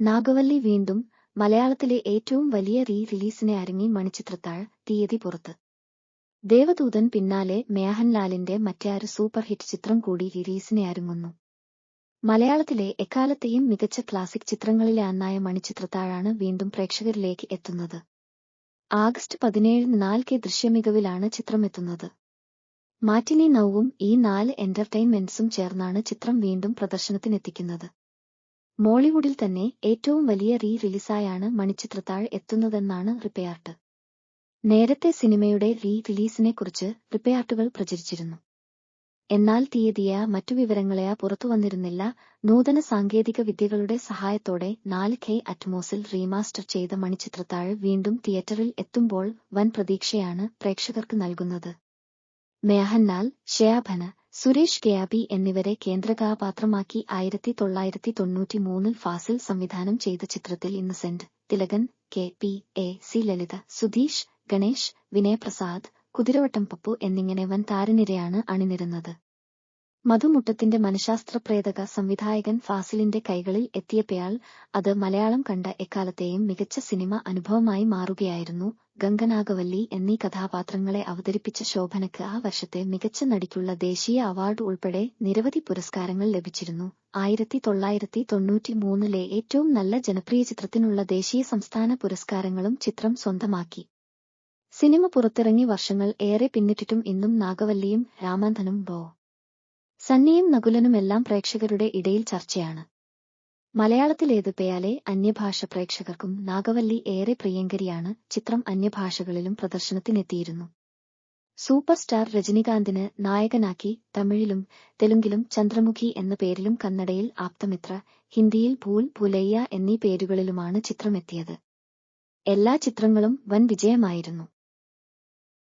നാഗവല്ലി വീണ്ടും മലയാളത്തിലെ ഏറ്റവും വലിയ റീ റിലീസിനെ അരങ്ങി മണിച്ചിത്രത്താഴ് തീയതി പുറത്ത്. ദേവദൂതൻ പിന്നാലെ മേഹൻലാലിന്റെ മറ്റാരു സൂപ്പർ ഹിറ്റ് ചിത്രം കൂടി റിലീസിനെ അരങ്ങുന്നു. മലയാളത്തിലെ എക്കാലത്തെയും മികച്ച ക്ലാസിക് ചിത്രങ്ങളിലെ അന്നായ മണിച്ചിത്രത്താഴാണ് വീണ്ടും പ്രേക്ഷകരിലേക്ക് എത്തുന്നത്. ആഗസ്റ്റ് പതിനേഴിന് നാല് കെ ദൃശ്യമികവിലാണ് ചിത്രം എത്തുന്നത് മാറ്റിനി നൌവും ഈ നാല് എന്റർടൈൻമെന്റ്സും ചേർന്നാണ് ചിത്രം വീണ്ടും പ്രദർശനത്തിനെത്തിക്കുന്നത്. മോളിവുഡിൽ തന്നെ ഏറ്റവും വലിയ റീ റിലീസായാണ് മണിച്ചിത്രത്താഴ് എത്തുന്നതെന്നാണ് റിപ്പയാർട്ട്. നേരത്തെ സിനിമയുടെ റീ റിലീസിനെക്കുറിച്ച് റിപ്പയാർട്ടുകൾ പ്രചരിച്ചിരുന്നു. എന്നാൽ തീയതിയാ മറ്റു വിവരങ്ങളെയാ പുറത്തുവന്നിരുന്നില്ല നൂതന സാങ്കേതിക വിദ്യകളുടെ സഹായത്തോടെ നാല് കെ അറ്റ്മോസിൽ റീമാസ്റ്റർ ചെയ്ത മണിച്ചിത്രത്താഴ് വീണ്ടും തിയേറ്ററിൽ എത്തുമ്പോൾ വൻ പ്രതീക്ഷയാണ് പ്രേക്ഷകർക്ക് നൽകുന്നത്. മെഹന്നാൽ ഷയാഭന സുരേഷ് ഗയാബി എന്നിവരെ കേന്ദ്രകഥാപാത്രമാക്കി ആയിരത്തി തൊള്ളായിരത്തി തൊണ്ണൂറ്റി മൂന്നിൽ ഫാസിൽ സംവിധാനം ചെയ്ത ചിത്രത്തിൽ Innocent. Thilakan K. P. A. C. Lalitha Sudheesh Ganesh Vinayaprasad Kuthiravattam Pappu എന്നിങ്ങനെ വൻ താരനിരയാണ് അണിനിരുന്നത്. മധുമുട്ടത്തിന്റെ മനഃശാസ്ത്ര പ്രേതക സംവിധായകൻ ഫാസിലിന്റെ കൈകളിൽ എത്തിയപ്പോൾ അത് മലയാളം കണ്ട എക്കാലത്തെയും മികച്ച സിനിമ അനുഭവമായി മാറുകയായിരുന്നു. ഗംഗനാഗവല്ലി എന്നീ കഥാപാത്രങ്ങളെ അവതരിപ്പിച്ച ശോഭനക്ക് ആ വർഷത്തെ മികച്ച നടിക്കുള്ള ദേശീയ അവാർഡ് ഉൾപ്പെടെ നിരവധി പുരസ്കാരങ്ങൾ ലഭിച്ചിരുന്നു. ആയിരത്തി തൊള്ളായിരത്തി തൊണ്ണൂറ്റി മൂന്നിലെ ഏറ്റവും നല്ല ജനപ്രിയ ചിത്രത്തിനുള്ള ദേശീയ സംസ്ഥാന പുരസ്കാരങ്ങളും ചിത്രം സ്വന്തമാക്കി. സിനിമ പുറത്തിറങ്ങി വർഷങ്ങൾ ഏറെ പിന്നിട്ടിട്ടും ഇന്നും നാഗവല്ലിയും രാമാന്ധനും ബോ. സന്നിയും നകുലനുമെല്ലാം പ്രേക്ഷകരുടെ ഇടയിൽ ചർച്ചയാണ്. മലയാളത്തിലേത് പേയാലെ അന്യഭാഷ പ്രേക്ഷകർക്കും നാഗവല്ലി ഏറെ പ്രിയങ്കരിയാണ് ചിത്രം അന്യഭാഷകളിലും പ്രദർശനത്തിനെത്തിയിരുന്നു. സൂപ്പർ സ്റ്റാർ രജനികാന്തിന് നായകനാക്കി തമിഴിലും തെലുങ്കിലും ചന്ദ്രമുഖി എന്ന പേരിലും കന്നഡയിൽ ആപ്തമിത്ര ഹിന്ദിയിൽ ഭൂൽ ഭുലയ്യ എന്നീ പേരുകളിലുമാണ് ചിത്രമെത്തിയത്. എല്ലാ ചിത്രങ്ങളും വൻ വിജയമായിരുന്നു.